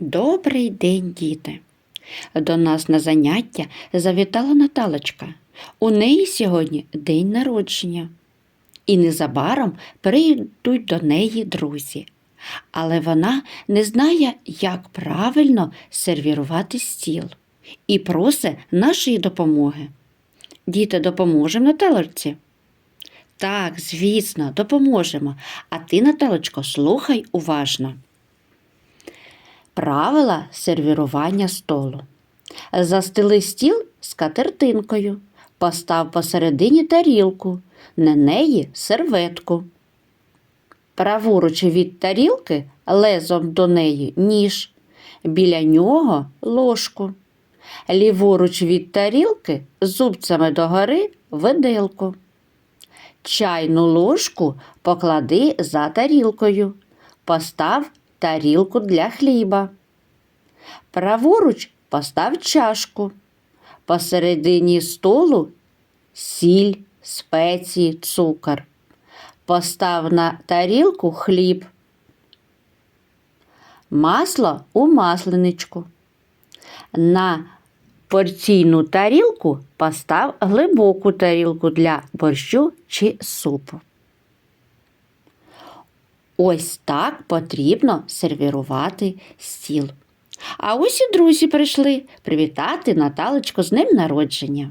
Добрий день, діти! До нас на заняття завітала Наталочка. У неї сьогодні день народження. І незабаром прийдуть до неї друзі. Але вона не знає, як правильно сервірувати стіл і просить нашої допомоги. Діти, допоможемо Наталочці? Так, звісно, допоможемо. А ти, Наталочко, слухай уважно. Правила сервірування столу. Застели стіл скатертинкою, постав посередині тарілку, на неї серветку. Праворуч від тарілки лезом до неї ніж, біля нього ложку. Ліворуч від тарілки зубцями догори виделку. Чайну ложку поклади за тарілкою. Постав тарілку для хліба. Праворуч постав чашку. Посередині столу сіль, спеції, цукор. Постав на тарілку хліб. Масло у масленичку. На порційну тарілку постав глибоку тарілку для борщу чи супу. Ось так потрібно сервірувати стіл. А ось і друзі прийшли привітати Наталочку з днем народження.